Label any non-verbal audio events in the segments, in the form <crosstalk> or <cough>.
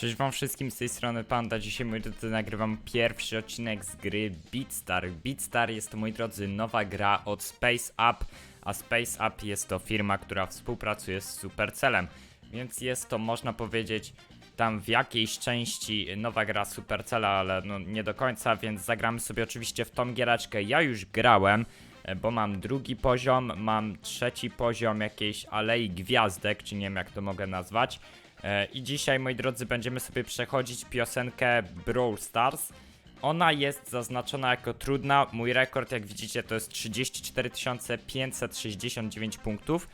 Cześć wam wszystkim z tej strony Panda. Dzisiaj moi drodzy nagrywam pierwszy odcinek z gry Beatstar. Beatstar jest to moi drodzy nowa gra od Space Up, a Space Up jest to firma, która współpracuje z Supercellem. Więc jest to można powiedzieć tam w jakiejś części nowa gra Supercella, ale no nie do końca, więc zagramy sobie oczywiście w tą giereczkę. Ja już grałem, e, bo mam drugi poziom, mam trzeci poziom jakiejś alei gwiazdek, czy nie wiem jak to mogę nazwać. E, I dzisiaj, moi drodzy, będziemy sobie przechodzić piosenkę Brawl Stars. Ona jest zaznaczona jako trudna. Mój rekord, jak widzicie, to jest 34 569 punktów.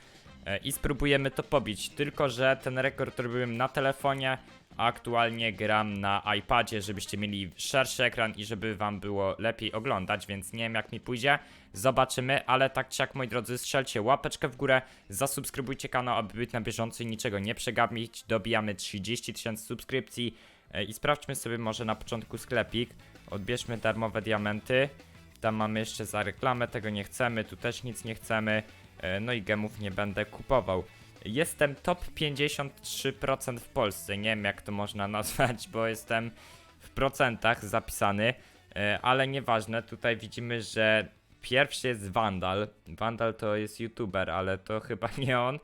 E, I spróbujemy to pobić. Tylko, że ten rekord robiłem na telefonie, aktualnie gram na iPadzie, żebyście mieli szerszy ekran i żeby wam było lepiej oglądać, więc nie wiem jak mi pójdzie. Zobaczymy, ale tak czy jak moi drodzy, strzelcie łapeczkę w górę, zasubskrybujcie kanał, aby być na bieżąco i niczego nie przegapić. Dobijamy 30 tysięcy subskrypcji e, i sprawdźmy sobie może na początku sklepik. Odbierzmy darmowe diamenty. Tam mamy jeszcze za reklamę, tego nie chcemy, tu też nic nie chcemy. E, No i gemów nie będę kupował. Jestem top 53% w Polsce. Nie wiem jak to można <laughs> nazwać, bo jestem w procentach zapisany, e, ale nieważne. Tutaj widzimy, że pierwszy jest Vandal. Vandal to jest youtuber, ale to <laughs> chyba nie on.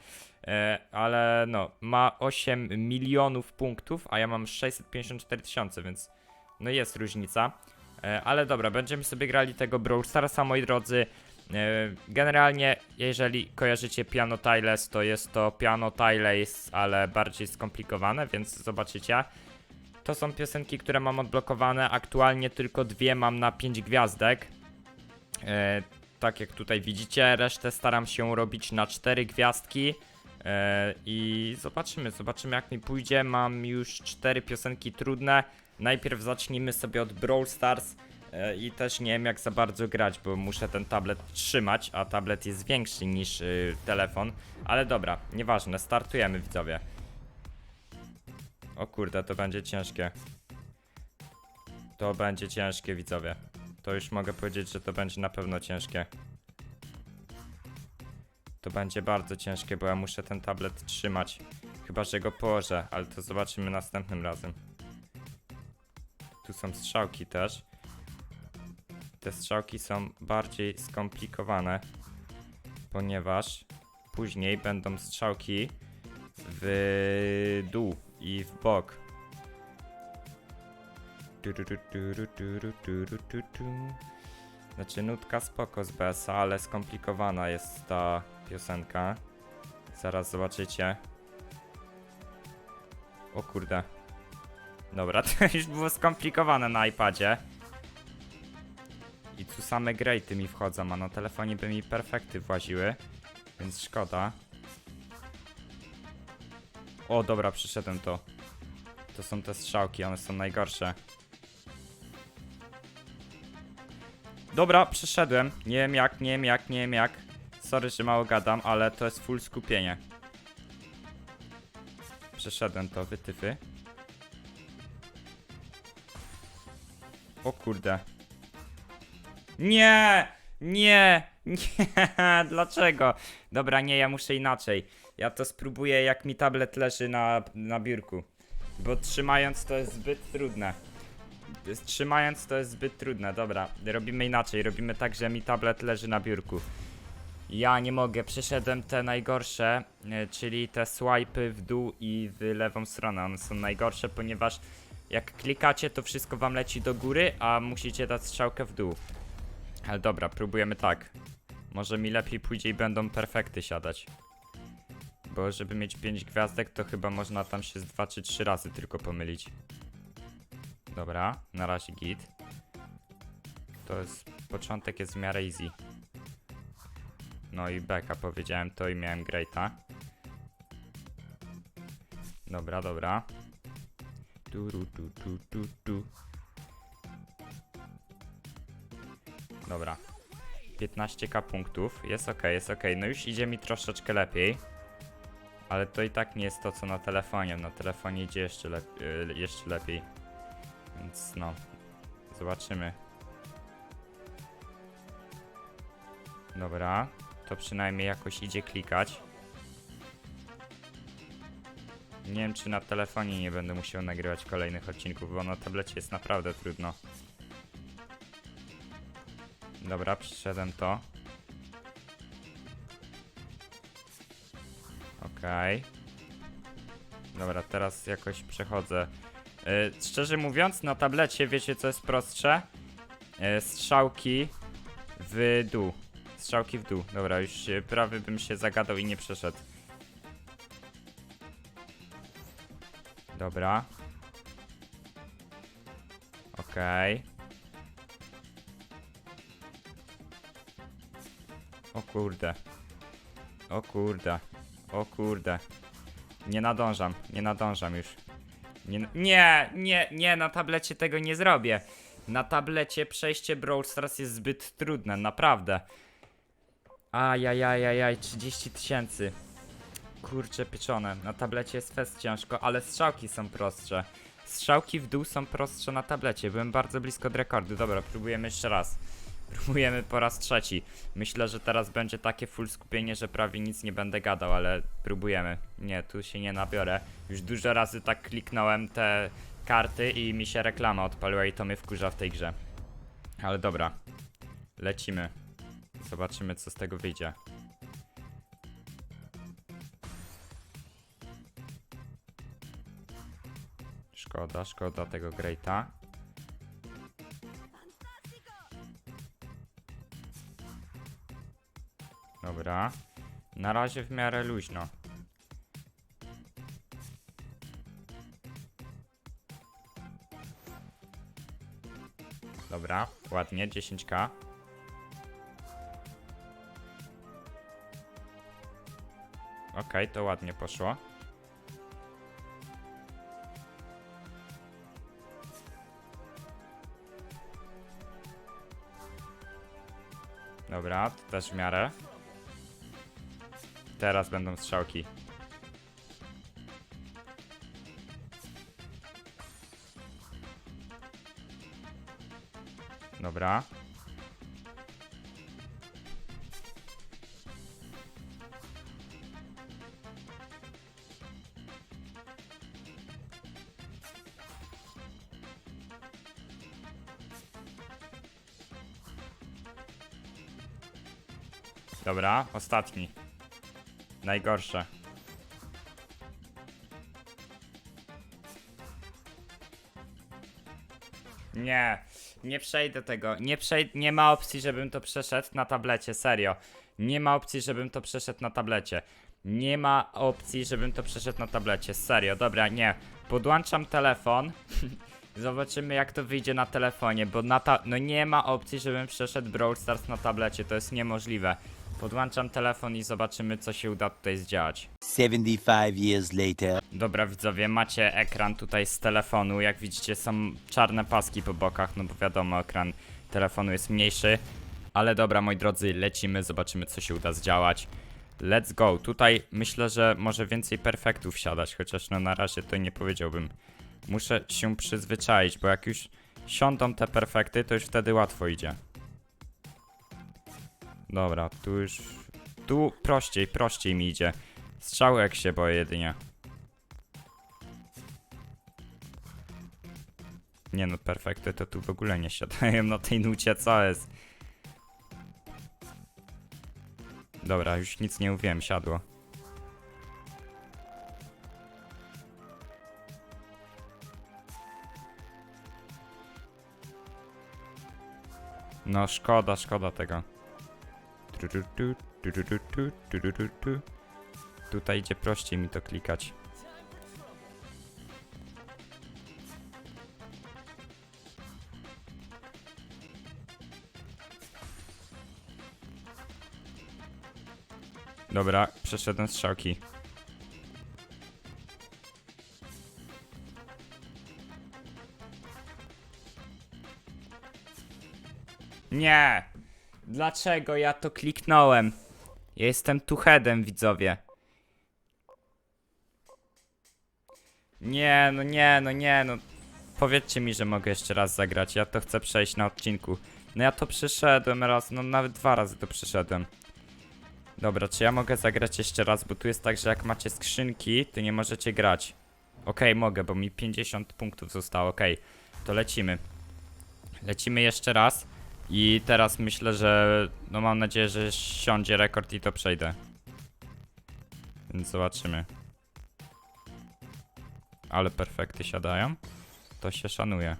E, Ale no, ma 8 milionów punktów, a ja mam 654 tysiące, więc no jest różnica. E, Ale dobra, będziemy sobie grali tego Brawl Starsa, moi drodzy. E, Generalnie, jeżeli kojarzycie Piano Tiles, to jest to Piano Tiles, ale bardziej skomplikowane, więc zobaczycie. To są piosenki, które mam odblokowane. Aktualnie tylko dwie mam na 5 gwiazdek. E, tak jak tutaj widzicie, resztę staram się robić na 4 gwiazdki. E, I zobaczymy, zobaczymy jak mi pójdzie. Mam już 4 piosenki trudne. Najpierw zacznijmy sobie od Brawl Stars. E, I też nie wiem jak za bardzo grać, bo muszę ten tablet trzymać, a tablet jest większy niż y, telefon. Ale dobra, nieważne, startujemy widzowie. O kurde, to będzie ciężkie. To będzie ciężkie widzowie. To już mogę powiedzieć, że to będzie na pewno ciężkie. To będzie bardzo ciężkie, bo ja muszę ten tablet trzymać. Chyba, że go położę, ale to zobaczymy następnym razem. Tu są strzałki też. Te strzałki są bardziej skomplikowane, ponieważ później będą strzałki w dół i w bok. Znaczy nutka spoko z BS-a, ale skomplikowana jest ta piosenka. Zaraz zobaczycie. O kurde. Dobra, <laughs> to już było skomplikowane na iPadzie. Tu same grejty mi wchodzą, a na telefonie by mi perfekty właziły. Więc szkoda. O, dobra, przyszedłem to. To są te strzałki, one są najgorsze. Dobra, przeszedłem. Nie wiem jak, nie wiem jak, nie wiem jak. Sorry, że mało gadam, ale to jest full skupienie. Przeszedłem to, wytyfy. O kurde. Nie! Nie! Nie! <laughs> Dlaczego? Dobra, nie, ja muszę inaczej. Ja to spróbuję jak mi tablet leży na, na biurku. Bo trzymając to jest zbyt trudne. Trzymając to jest zbyt trudne. Dobra, robimy inaczej. Robimy tak, że mi tablet leży na biurku. Ja nie mogę, przeszedłem te najgorsze, e, czyli te swipy w dół i w lewą stronę. One są najgorsze, ponieważ jak klikacie, to wszystko wam leci do góry, a musicie dać strzałkę w dół. Ale dobra, próbujemy tak. Może mi lepiej pójdzie i będą perfekty siadać. Bo żeby mieć 5 gwiazdek, to chyba można tam się z 2 czy 3 razy tylko pomylić. Dobra, na razie git. To jest, początek jest w miarę easy. No i beka powiedziałem to i miałem greata. Dobra, dobra. Tu, ru, tu, tu, tu, tu. Dobra. 15k punktów. Jest ok, jest ok. No już idzie mi troszeczkę lepiej. Ale to i tak nie jest to co na telefonie. Na telefonie idzie jeszcze, lep y, jeszcze lepiej. Więc no. Zobaczymy. Dobra. To przynajmniej jakoś idzie klikać. Nie wiem, czy na telefonie nie będę musiał nagrywać kolejnych odcinków, bo na tablecie jest naprawdę trudno. Dobra, przyszedłem to. Okej. Dobra, teraz jakoś przechodzę. Y, szczerze mówiąc, na tablecie wiecie co jest prostsze? Y, strzałki w dół. Strzałki w dół. Dobra, już y, prawie bym się zagadał i nie przeszedł. Dobra. Okej. O kurde. O kurde. O kurde. Nie nadążam, nie nadążam już. Nie, nie, nie, nie, na tablecie tego nie zrobię. Na tablecie przejście Brawl Stars jest zbyt trudne, naprawdę. Ajajajajaj, 30 tysięcy. Kurcze pieczone, na tablecie jest fest ciężko, ale strzałki są prostsze. Strzałki w dół są prostsze na tablecie, byłem bardzo blisko od rekordu. Dobra, próbujemy jeszcze raz. Próbujemy po raz trzeci. Myślę, że teraz będzie takie full skupienie, że prawie nic nie będę gadał, ale próbujemy. Nie, tu się nie nabiorę. Już dużo razy tak kliknąłem te karty i mi się reklama odpaliła i to mnie wkurza w tej grze. Ale dobra. Lecimy. Zobaczymy co z tego wyjdzie. Szkoda, szkoda tego Greata. Dobra. Na razie w miarę luźno. Dobra, ładnie, 10k. Okej, to ładnie poszło. Dobra, to też w miarę. Teraz będą strzałki. Dobra. Dobra, ostatni. Najgorsze. Nie, nie przejdę tego. Nie, przej nie ma opcji, żebym to przeszedł na tablecie, serio. Nie ma opcji, żebym to przeszedł na tablecie. Nie ma opcji, żebym to przeszedł na tablecie, serio. Dobra, nie. Podłączam telefon. <laughs> Zobaczymy jak to wyjdzie na telefonie, bo na ta no nie ma opcji, żebym przeszedł Brawl Stars na tablecie, to jest niemożliwe. Podłączam telefon i zobaczymy co się uda tutaj zdziałać. 75 years later. Dobra widzowie, macie ekran tutaj z telefonu, jak widzicie są czarne paski po bokach, no bo wiadomo ekran telefonu jest mniejszy. Ale dobra moi drodzy, lecimy, zobaczymy co się uda zdziałać. Let's go, tutaj myślę, że może więcej perfektów siadać, chociaż no na razie to nie powiedziałbym. Muszę się przyzwyczaić, bo jak już siądą te perfekty, to już wtedy łatwo idzie. Dobra, tu już... Tu prościej, prościej mi idzie. Strzałek się boję jedynie. Nie no, perfekty to tu w ogóle nie siadają na tej nucie, co jest? Dobra, już nic nie mówiłem, siadło. No, szkoda, szkoda tego. Tu, tu, tu, tu, tu, tu, tu, tu, tu, tu, tu. Tutaj idzie prościej mi to klikać. Dobra, przeszedłem strzałki. Nie! Dlaczego ja to kliknąłem? Ja jestem tuchedem, widzowie. Nie, no nie, no nie, no. Powiedzcie mi, że mogę jeszcze raz zagrać. Ja to chcę przejść na odcinku. No ja to przeszedłem raz, no nawet dwa razy to przeszedłem. Dobra, czy ja mogę zagrać jeszcze raz, bo tu jest tak, że jak macie skrzynki, to nie możecie grać. Okej, mogę, bo mi 50 punktów zostało, okej. To lecimy. Lecimy jeszcze raz. I teraz myślę, że no mam nadzieję, że siądzie rekord i to przejdę. Więc zobaczymy. Ale perfekty siadają. To się szanuje.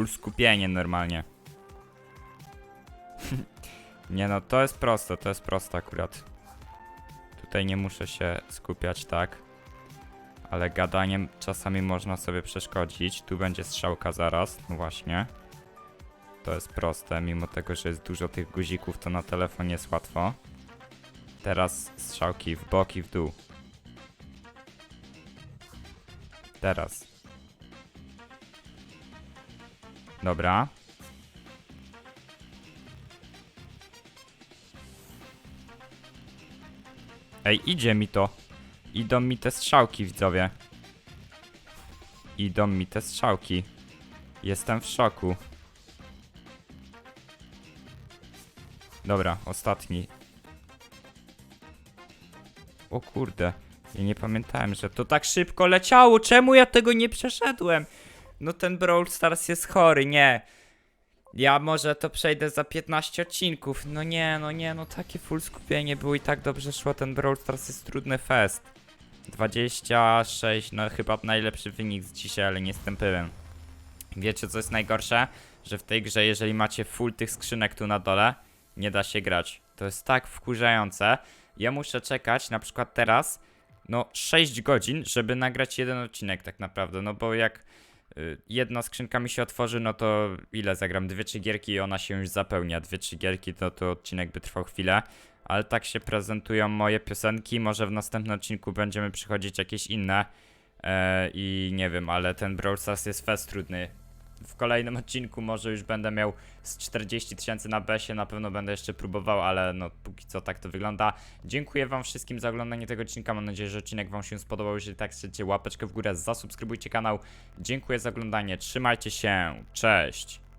Full skupienie normalnie. <laughs> nie no, to jest proste, to jest proste akurat. Tutaj nie muszę się skupiać tak. Ale gadaniem czasami można sobie przeszkodzić. Tu będzie strzałka zaraz, no właśnie. To jest proste, mimo tego, że jest dużo tych guzików, to na telefonie jest łatwo. Teraz strzałki w bok i w dół. Teraz. Dobra. Ej, idzie mi to. Idą mi te strzałki, widzowie. Idą mi te strzałki. Jestem w szoku. Dobra, ostatni. O kurde. Ja nie pamiętałem, że to tak szybko leciało. Czemu ja tego nie przeszedłem? No ten Brawl Stars jest chory, nie. Ja może to przejdę za 15 odcinków. No nie, no nie, no takie full skupienie było i tak dobrze szło. Ten Brawl Stars jest trudny fest. 26, no chyba najlepszy wynik z dzisiaj, ale nie jestem pewien. Wiecie co jest najgorsze? Że w tej grze, jeżeli macie full tych skrzynek tu na dole, nie da się grać. To jest tak wkurzające. Ja muszę czekać, na przykład teraz, no 6 godzin, żeby nagrać jeden odcinek tak naprawdę. No bo jak jedna skrzynka mi się otworzy, no to ile zagram? Dwie trzy gierki i ona się już zapełnia. Dwie trzy gierki to, to odcinek by trwał chwilę. Ale tak się prezentują moje piosenki. Może w następnym odcinku będziemy przychodzić jakieś inne. E, I nie wiem, ale ten Brawl Stars jest fest trudny. W kolejnym odcinku może już będę miał z 40 tysięcy na besie, na pewno będę jeszcze próbował, ale no póki co tak to wygląda. Dziękuję wam wszystkim za oglądanie tego odcinka, mam nadzieję, że odcinek wam się spodobał, jeżeli tak chcecie łapeczkę w górę, zasubskrybujcie kanał. Dziękuję za oglądanie, trzymajcie się, cześć!